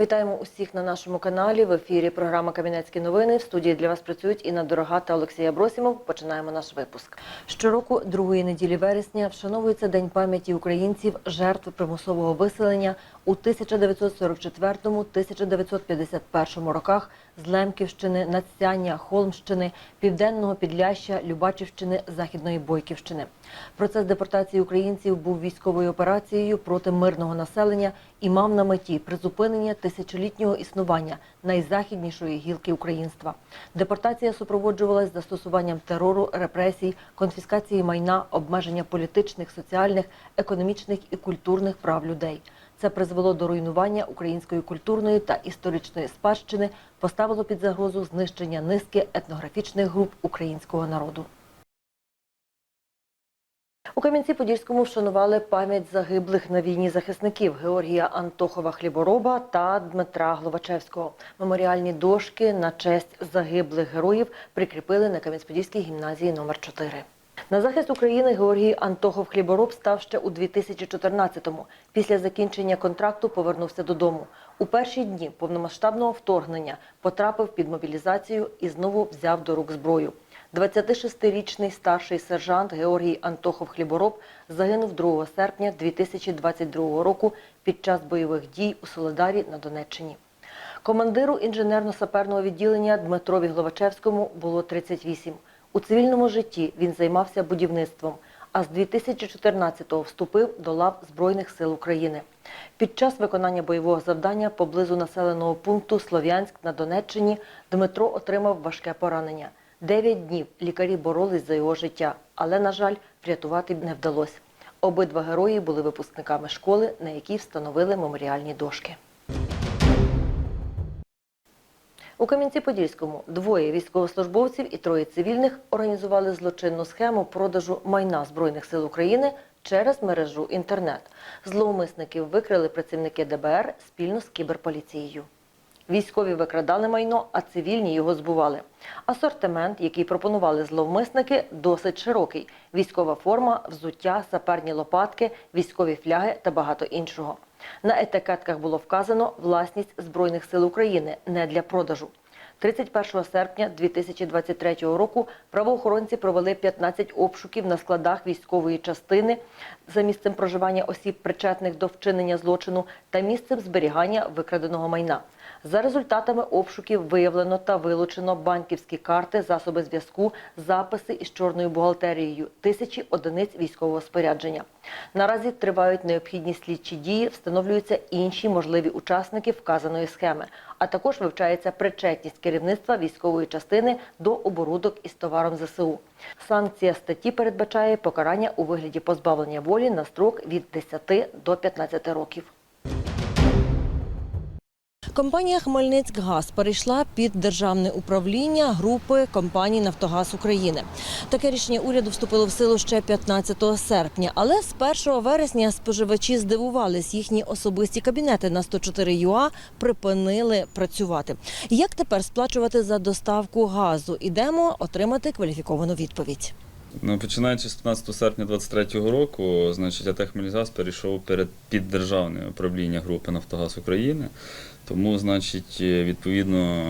Вітаємо усіх на нашому каналі. В ефірі програма Кам'янецькі новини. В студії для вас працюють Інна Дорога та Олексій Абросімов. Починаємо наш випуск. Щороку, другої неділі вересня, вшановується День пам'яті українців жертв примусового виселення у 1944-1951 роках з Лемківщини, Надсяння, Холмщини, Південного Підляща, Любачівщини, Західної Бойківщини. Процес депортації українців був військовою операцією проти мирного населення і мав на меті призупинення тисячолітнього існування найзахіднішої гілки українства. Депортація супроводжувалась застосуванням терору, репресій, конфіскації майна, обмеження політичних, соціальних, економічних і культурних прав людей. Це призвело до руйнування української культурної та історичної спадщини, поставило під загрозу знищення низки етнографічних груп українського народу. У Кам'янці-Подільському вшанували пам'ять загиблих на війні захисників Георгія Антохова Хлібороба та Дмитра Гловачевського. Меморіальні дошки на честь загиблих героїв прикріпили на Кам'янець-Подільській гімназії номер 4 На захист України Георгій Антохов Хлібороб став ще у 2014-му. Після закінчення контракту повернувся додому. У перші дні повномасштабного вторгнення потрапив під мобілізацію і знову взяв до рук зброю. 26-річний старший сержант Георгій Антохов Хлібороб загинув 2 серпня 2022 року під час бойових дій у Соледарі на Донеччині. Командиру інженерно-саперного відділення Дмитрові Гловачевському було 38. У цивільному житті він займався будівництвом, а з 2014-го вступив до лав Збройних сил України. Під час виконання бойового завдання поблизу населеного пункту Слов'янськ на Донеччині Дмитро отримав важке поранення. Дев'ять днів лікарі боролись за його життя, але, на жаль, врятувати не вдалося. Обидва герої були випускниками школи, на якій встановили меморіальні дошки. У Кам'янці-Подільському двоє військовослужбовців і троє цивільних організували злочинну схему продажу майна Збройних сил України через мережу інтернет. Зловмисників викрили працівники ДБР спільно з кіберполіцією. Військові викрадали майно, а цивільні його збували. Асортимент, який пропонували зловмисники, досить широкий: військова форма, взуття, саперні лопатки, військові фляги та багато іншого. На етикетках було вказано власність Збройних сил України не для продажу. 31 серпня 2023 року правоохоронці провели 15 обшуків на складах військової частини за місцем проживання осіб, причетних до вчинення злочину, та місцем зберігання викраденого майна. За результатами обшуків виявлено та вилучено банківські карти, засоби зв'язку, записи із чорною бухгалтерією, тисячі одиниць військового спорядження. Наразі тривають необхідні слідчі дії, встановлюються інші можливі учасники вказаної схеми, а також вивчається причетність керівництва військової частини до оборудок із товаром ЗСУ. Санкція статті передбачає покарання у вигляді позбавлення волі на строк від 10 до 15 років. Компанія Хмельницькгаз перейшла під державне управління групи компаній Нафтогаз України. Таке рішення уряду вступило в силу ще 15 серпня, але з 1 вересня споживачі здивувались. Їхні особисті кабінети на 104 ЮА припинили працювати. Як тепер сплачувати за доставку газу? Ідемо отримати кваліфіковану відповідь. Ну, починаючи з 15 серпня 2023 року, значить, АТ «Хмельгаз» перейшов перед під державне управління групи Нафтогаз України. Тому, значить, відповідно,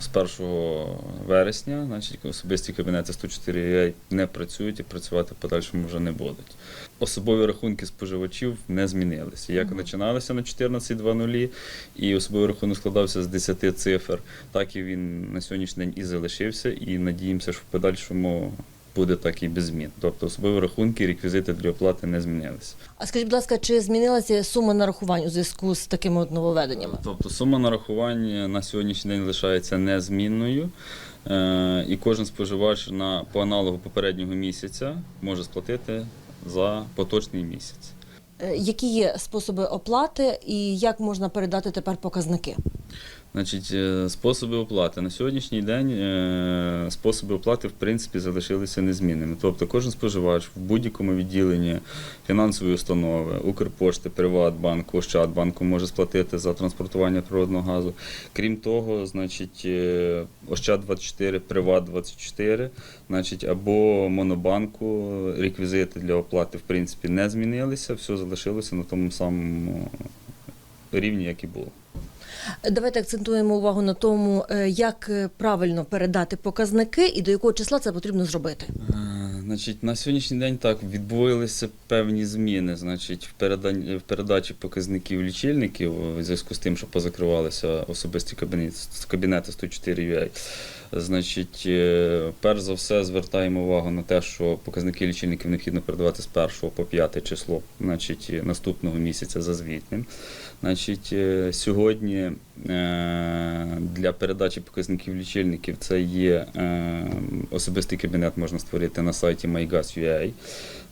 з 1 вересня, значить, особисті кабінети 104 не працюють і працювати в подальшому вже не будуть. Особові рахунки споживачів не змінилися. Як Мгм. починалися на 14.00, і особовий рахунок складався з 10 цифр, так і він на сьогоднішній день і залишився. І надіємося, що в подальшому буде так і без змін. Тобто особові рахунки, реквізити для оплати не змінилися. А скажіть, будь ласка, чи змінилася сума нарахувань у зв'язку з такими от нововведеннями? Тобто сума нарахувань на сьогоднішній день лишається незмінною. Е, І кожен споживач на по аналогу попереднього місяця може сплатити за поточний місяць. Е, Які є способи оплати і як можна передати тепер показники? Значить, е, способи оплати. На сьогоднішній день е, способи оплати в принципі залишилися незмінними. Тобто кожен споживач в будь-якому відділенні фінансової установи, Укрпошти, Приватбанку, Ощадбанку може сплатити за транспортування природного газу. Крім того, значить, е, Ощад24, Приват24, значить, або Монобанку реквізити для оплати в принципі не змінилися, все залишилося на тому самому рівні, як і було. Давайте акцентуємо увагу на тому, е, як е, правильно передати показники і до якого числа це потрібно зробити. Е, Значить, на сьогоднішній день так відбувалися певні зміни. Значить, в, переданні, в передачі показників лічильників у зв'язку з тим, що позакривалися особисті кабінети, кабінети 104 UA. Значить, е, перш за все звертаємо увагу на те, що показники лічильників необхідно передавати з 1 по 5 число, значить, е, наступного місяця за звітним. Значить, е, сьогодні для передачі показників лічильників це є особистий кабінет, можна створити на сайті mygas.ua.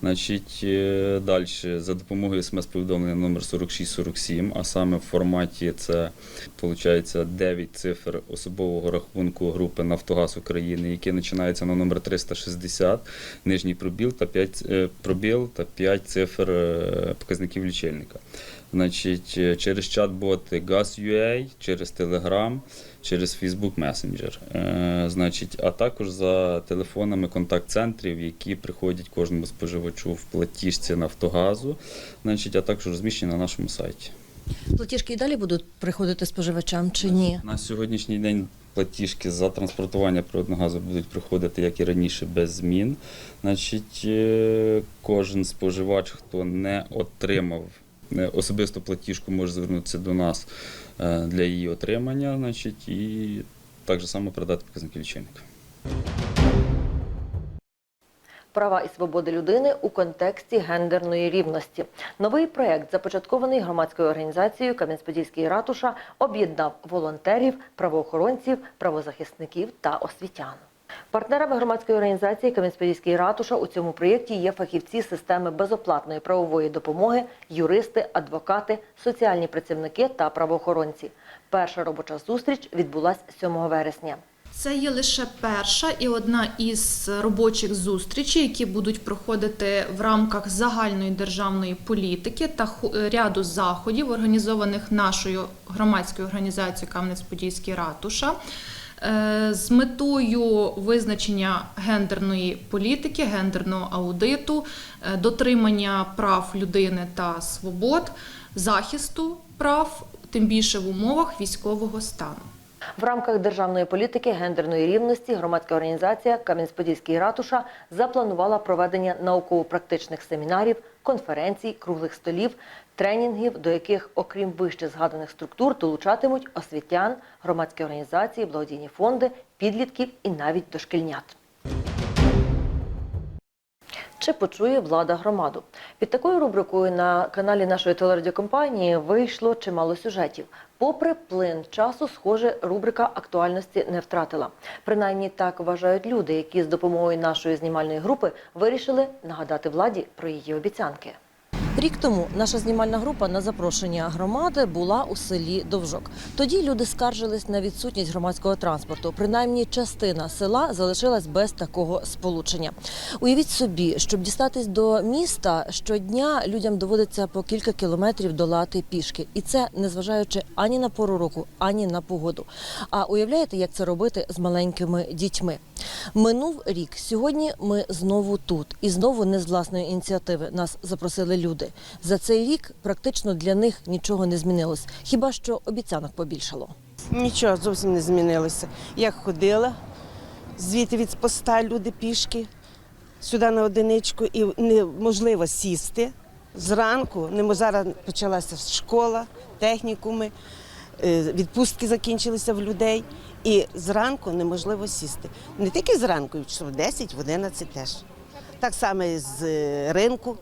Значить, е, далі за допомогою смс-повідомлення номер 4647, а саме в форматі це виходить 9 цифр особового рахунку групи Нафтогаз України, який починається на номер 360, нижній пробіл та 5, е, пробіл та 5 цифр е, показників лічильника. Значить, е, через чат-боти Gas.ua, через Telegram, через Facebook Messenger. Е, значить, а також за телефонами контакт-центрів, які приходять кожному споживачу в платіжці Нафтогазу, значить, а також розміщені на нашому сайті. Платіжки і далі будуть приходити споживачам чи ні? На сьогоднішній день платіжки за транспортування природного газу будуть приходити, як і раніше, без змін. Значить, е, кожен споживач, хто не отримав особисту платіжку, може звернутися до нас е, для її отримання, значить, і так само передати показники лічильника. Права і свободи людини у контексті гендерної рівності. Новий проект, започаткований громадською організацією Кам'янець-Подільський ратуша, об'єднав волонтерів, правоохоронців, правозахисників та освітян. Партнерами громадської організації Кам'янець-Подільський ратуша у цьому проєкті є фахівці системи безоплатної правової допомоги, юристи, адвокати, соціальні працівники та правоохоронці. Перша робоча зустріч відбулась 7 вересня. Це є лише перша і одна із робочих зустрічей, які будуть проходити в рамках загальної державної політики та ряду заходів, організованих нашою громадською організацією Кам'янець-Подільський ратуша. Е, З метою визначення гендерної політики, гендерного аудиту, е, дотримання прав людини та свобод, захисту прав, тим більше в умовах військового стану. В рамках державної політики гендерної рівності громадська організація Кам'янець-Подільський ратуша запланувала проведення науково-практичних семінарів, конференцій, круглих столів, тренінгів, до яких, окрім вище згаданих структур, долучатимуть освітян, громадські організації, благодійні фонди, підлітків і навіть дошкільнят. Чи почує влада громаду? Під такою рубрикою на каналі нашої телерадіокомпанії вийшло чимало сюжетів. Попри плин часу, схоже, рубрика актуальності не втратила. Принаймні так вважають люди, які з допомогою нашої знімальної групи вирішили нагадати владі про її обіцянки. Рік тому наша знімальна група на запрошення громади була у селі Довжок. Тоді люди скаржились на відсутність громадського транспорту. Принаймні, частина села залишилась без такого сполучення. Уявіть собі, щоб дістатись до міста щодня людям доводиться по кілька кілометрів долати пішки, і це незважаючи ані на пору року, ані на погоду. А уявляєте, як це робити з маленькими дітьми? Минув рік. Сьогодні ми знову тут, і знову не з власної ініціативи нас запросили люди. За цей рік практично для них нічого не змінилось, хіба що обіцянок побільшало. Нічого зовсім не змінилося. Я ходила звідти від поста люди пішки сюди на одиничку і неможливо сісти. Зранку немо зараз почалася школа, технікуми, е, відпустки закінчилися в людей. І зранку неможливо сісти. Не тільки зранку, що в 10, в 11 теж. Так само і з е, ринку,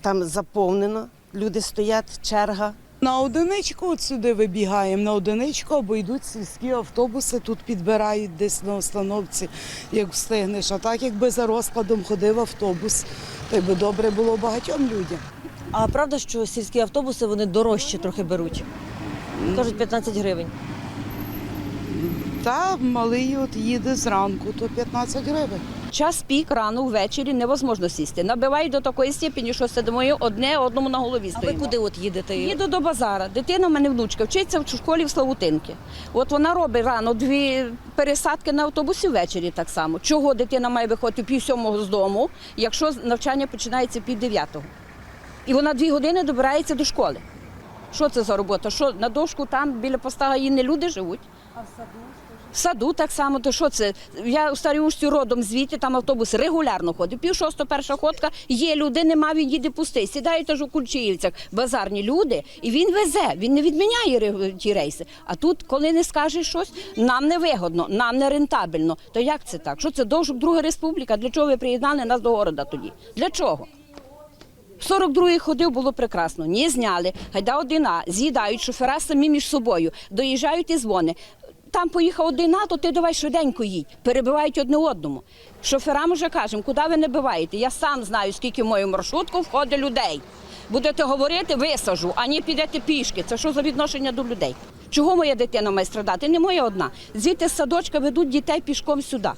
там заповнено, люди стоять, черга. На одиничку от сюди вибігаємо, на одиничку або йдуть сільські автобуси, тут підбирають десь на остановці, як встигнеш. А так, якби за розкладом ходив автобус, то й би добре було багатьом людям. А правда, що сільські автобуси вони дорожче трохи беруть? Кажуть 15 гривень. Та малий от їде зранку, то 15 гривень. Час пік рано ввечері невозможно сісти. Набивають до такої степені, що сидимо одне одному на голові А ви куди от їдете? Їду до базара. Дитина в мене внучка вчиться в школі в Славутинки. От вона робить рано дві пересадки на автобусі ввечері так само. Чого дитина має виходити пів сьомого з дому, якщо навчання починається пів дев'ятого? І вона дві години добирається до школи. Що це за робота? Що на дошку там біля поста гаї не люди живуть? В саду так само, то що це? Я у старій Ушці родом звідти, там автобус регулярно ходить. Пів шостого перша ходка, є люди, нема, він їде пустий. Сідають аж у Кульчиївцях базарні люди, і він везе, він не відміняє ті рейси. А тут, коли не скаже щось, нам не вигодно, нам не рентабельно. То як це так? Що це довжук Друга республіка? Для чого ви приєднали нас до города тоді? Для чого? 42-й ходив, було прекрасно. Ні, зняли. Гайда один з'їдають шофера самі між собою, доїжджають і дзвони. Там поїхав один А, то ти давай швиденько їдь. Перебивають одне одному. Шоферам вже кажемо, куди ви не биваєте? Я сам знаю, скільки в мою маршрутку входить людей. Будете говорити, висажу, а не підете пішки. Це що за відношення до людей? Чого моя дитина має страдати? Не моя одна. Звідти з садочка ведуть дітей пішком сюди.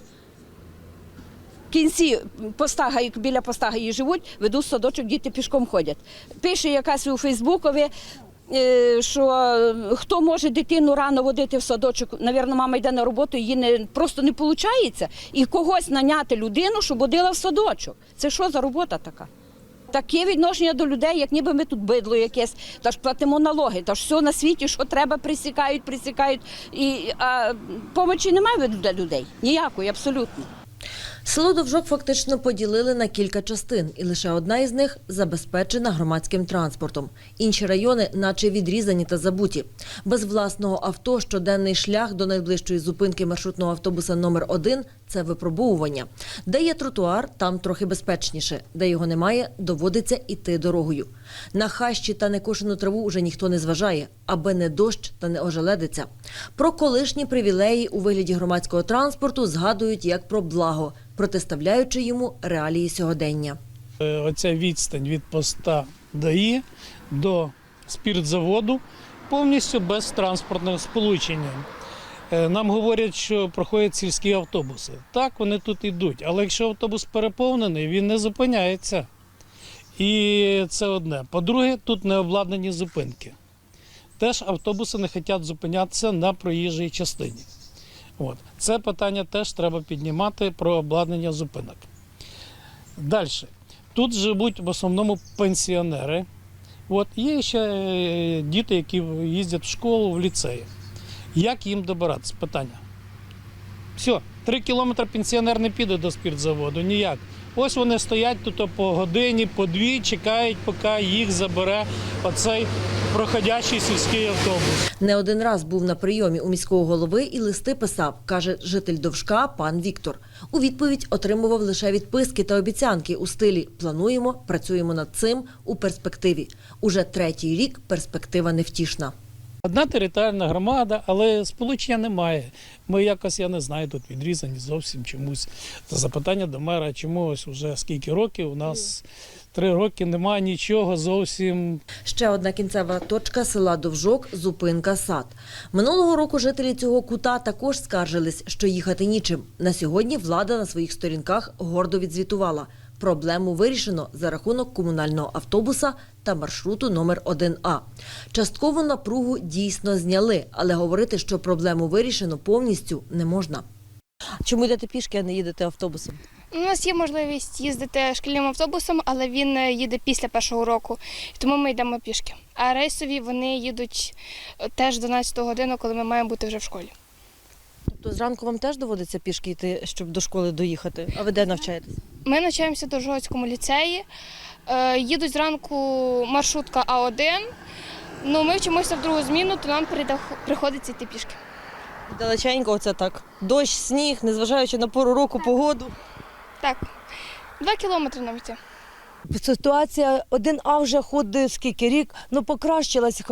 В кінці поста Гаї- біля поста Гаї живуть, ведуть садочок, діти пішком ходять. Пише якась у Фейсбукові, що е, хто може дитину рано водити в садочок, навірно, мама йде на роботу, її не, просто не виходить. І когось наняти людину, щоб водила в садочок. Це що за робота така? Таке відношення до людей, як ніби ми тут бидло якесь, та ж платимо налоги, та ж все на світі, що треба, присікають, присікають. І а, помочі немає для людей. Ніякої, абсолютно. Село Довжок фактично поділили на кілька частин, і лише одна із них забезпечена громадським транспортом. Інші райони, наче відрізані та забуті. Без власного авто щоденний шлях до найближчої зупинки маршрутного автобуса номер 1 це випробовування. Де є тротуар, там трохи безпечніше. Де його немає, доводиться іти дорогою. На хащі та некошену траву уже ніхто не зважає, аби не дощ та не ожеледиться. Про колишні привілеї у вигляді громадського транспорту згадують як про благо, протиставляючи йому реалії сьогодення. Е, Оця відстань від поста ДАІ до спіртзаводу повністю без транспортного сполучення. Е, Нам говорять, що проходять сільські автобуси. Так, вони тут йдуть, але якщо автобус переповнений, він не зупиняється. І це одне. По-друге, тут не обладнані зупинки. Теж автобуси не хочуть зупинятися на проїжджій частині. От. Це питання теж треба піднімати про обладнання зупинок. Далі. Тут живуть в основному пенсіонери. От. Є ще е, діти, які їздять в школу, в ліцеї. Як їм добиратися? Питання. Все, три кілометри пенсіонер не піде до спіртзаводу, ніяк. Ось вони стоять тут по годині, по дві, чекають, поки їх забере оцей проходящий сільський автобус. Не один раз був на прийомі у міського голови і листи писав, каже житель Довжка пан Віктор. У відповідь отримував лише відписки та обіцянки у стилі «плануємо, працюємо над цим у перспективі». Уже третій рік перспектива невтішна. Одна територіальна громада, але сполучення немає. Ми якось, я не знаю, тут відрізані зовсім чомусь. Та запитання до мера, чому ось уже скільки років у нас три роки немає нічого зовсім. Ще одна кінцева точка села Довжок – зупинка сад. Минулого року жителі цього кута також скаржились, що їхати нічим. На сьогодні влада на своїх сторінках гордо відзвітувала. Проблему вирішено за рахунок комунального автобуса та маршруту номер 1А. Часткову напругу дійсно зняли, але говорити, що проблему вирішено повністю не можна. Чому йдете пішки, а не їдете автобусом? У нас є можливість їздити шкільним автобусом, але він е, їде після першого року, тому ми йдемо пішки. А рейсові вони їдуть е, теж 12 годину, коли ми маємо бути вже в школі. Тобто зранку вам теж доводиться пішки йти, щоб до школи доїхати? А ви де навчаєтесь? Ми навчаємося до Жогоцькому ліцеї. Е, Їдуть зранку маршрутка А1. Ну, ми вчимося в другу зміну, то нам приходиться йти пішки. Далеченько оце так. Дощ, сніг, незважаючи на пору року, погоду. Так, два кілометри нам йти. Ситуація 1А вже ходить скільки рік, ну покращилася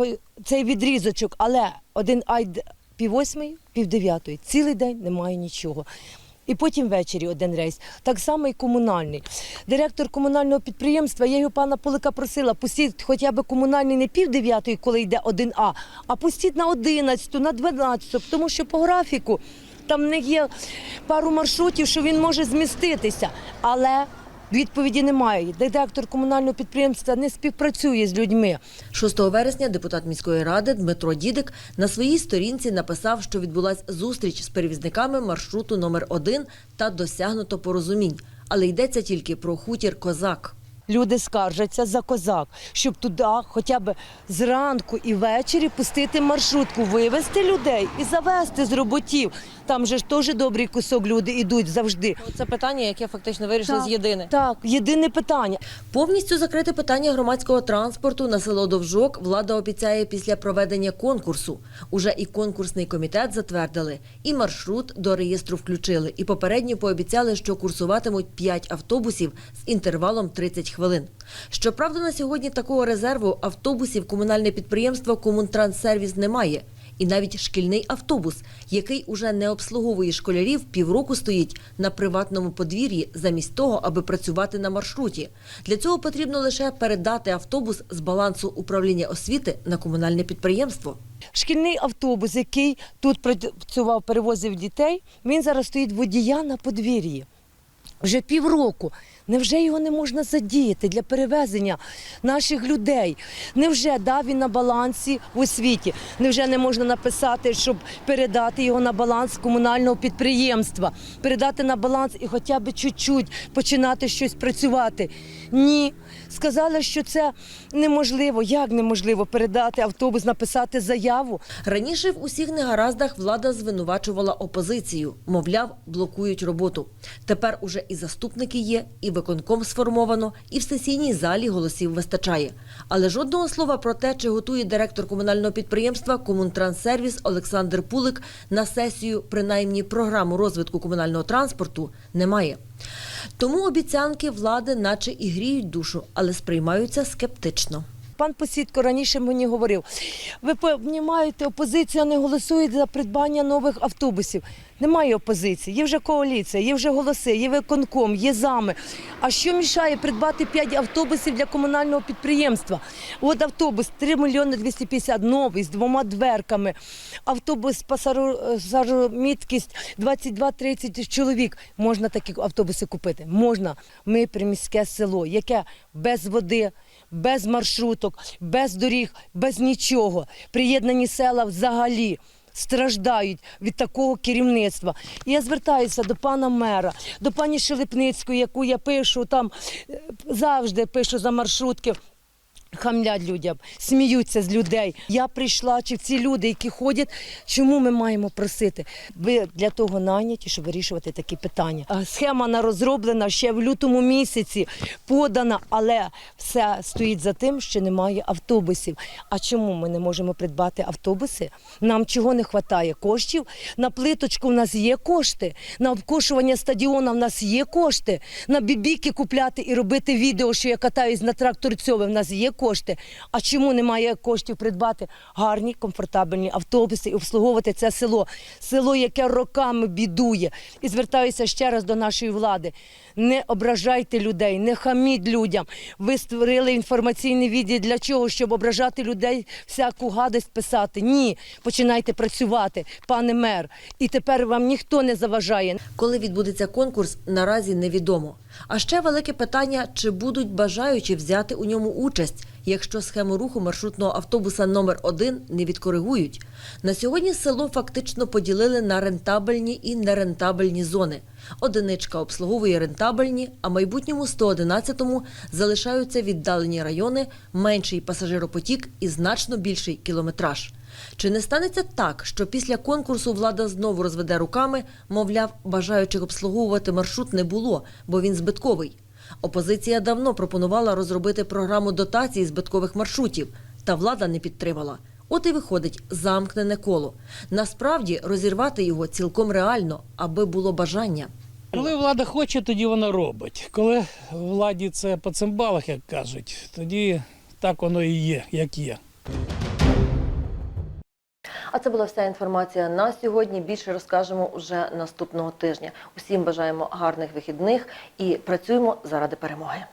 цей відрізочок, але 1А йде пів восьмої, пів дев'ятої. Цілий день немає нічого. І потім ввечері один рейс. Так само і комунальний. Директор комунального підприємства, я його пана Полика просила, пустіть хоча б комунальний не пів дев'ятої, коли йде 1А, а пустіть на 11, на 12, тому що по графіку там в них є пару маршрутів, що він може зміститися. Але Відповіді немає. Директор комунального підприємства не співпрацює з людьми. 6 вересня депутат міської ради Дмитро Дідик на своїй сторінці написав, що відбулася зустріч з перевізниками маршруту номер 1 та досягнуто порозумінь. Але йдеться тільки про хутір Козак. Люди скаржаться за козак, щоб туди хоча б зранку і ввечері пустити маршрутку, вивезти людей і завести з роботів. Там же ж теж добрий кусок люди йдуть завжди. Це питання, яке фактично вирішили з єдине. Так, єдине питання. Повністю закрити питання громадського транспорту на село Довжок влада обіцяє після проведення конкурсу. Уже і конкурсний комітет затвердили, і маршрут до реєстру включили. І попередньо пообіцяли, що курсуватимуть 5 автобусів з інтервалом 30 хвилин. Щоправда, на сьогодні такого резерву автобусів комунальне підприємство Комунтранссервіс не має. І навіть шкільний автобус, який уже не обслуговує школярів, півроку стоїть на приватному подвір'ї замість того, аби працювати на маршруті. Для цього потрібно лише передати автобус з балансу управління освіти на комунальне підприємство. Шкільний автобус, який тут працював, перевозив дітей, він зараз стоїть водія на подвір'ї. Вже півроку. Невже його не можна задіяти для перевезення наших людей? Невже да, він на балансі в освіті? Невже не можна написати, щоб передати його на баланс комунального підприємства, передати на баланс і хоча б чуть-чуть починати щось працювати? Ні. Сказали, що це неможливо. Як неможливо передати автобус, написати заяву? Раніше в усіх негараздах влада звинувачувала опозицію, мовляв, блокують роботу. Тепер уже і заступники є, і виконком сформовано, і в сесійній залі голосів вистачає. Але жодного слова про те, чи готує директор комунального підприємства Комунтранссервіс Олександр Пулик на сесію, принаймні програму розвитку комунального транспорту, немає. Тому обіцянки влади, наче і гріють душу, але сприймаються скептично. Пан Посідко раніше мені говорив: ви понімаєте, опозиція не голосує за придбання нових автобусів. Немає опозиції, є вже коаліція, є вже голоси, є виконком, є зами. А що мішає придбати 5 автобусів для комунального підприємства? От автобус 3 мільйони 250 новий з двома дверками. Автобус пасажирміткість 22-30 чоловік. Можна такі автобуси купити? Можна. Ми приміське село, яке без води, без маршруток, без доріг, без нічого. Приєднані села взагалі. Страждають від такого керівництва. Я звертаюся до пана мера, до пані Шелепницької, яку я пишу там е, завжди пишу за маршрутки. Хамлять людям, сміються з людей. Я прийшла, чи ці люди, які ходять, чому ми маємо просити? Ви для того наняті, щоб вирішувати такі питання. Схема на розроблена ще в лютому місяці, подана, але все стоїть за тим, що немає автобусів. А чому ми не можемо придбати автобуси? Нам чого не вистачає? Коштів? На плиточку в нас є кошти, на обкошування стадіона в нас є кошти, на бібіки купляти і робити відео, що я катаюсь на тракторцьові, в нас є кошти. А чому немає коштів придбати гарні, комфортабельні автобуси і обслуговувати це село? Село, яке роками бідує. І звертаюся ще раз до нашої влади. Не ображайте людей, не хаміть людям. Ви створили інформаційний відділ для чого? Щоб ображати людей, всяку гадость писати. Ні, починайте працювати, пане мер. І тепер вам ніхто не заважає. Коли відбудеться конкурс, наразі невідомо. А ще велике питання, чи будуть бажаючі взяти у ньому участь, якщо схему руху маршрутного автобуса номер 1 не відкоригують. На сьогодні село фактично поділили на рентабельні і нерентабельні зони. Одиничка обслуговує рентабельні, а майбутньому 111-му залишаються віддалені райони, менший пасажиропотік і значно більший кілометраж. Чи не станеться так, що після конкурсу влада знову розведе руками, мовляв, бажаючих обслуговувати маршрут не було, бо він збитковий? Опозиція давно пропонувала розробити програму дотацій збиткових маршрутів, та влада не підтримала. От і виходить замкнене коло. Насправді розірвати його цілком реально, аби було бажання. Коли влада хоче, тоді вона робить. Коли владі це по цимбалах, як кажуть, тоді так воно і є, як є. А це була вся інформація на сьогодні. Більше розкажемо уже наступного тижня. Усім бажаємо гарних вихідних і працюємо заради перемоги.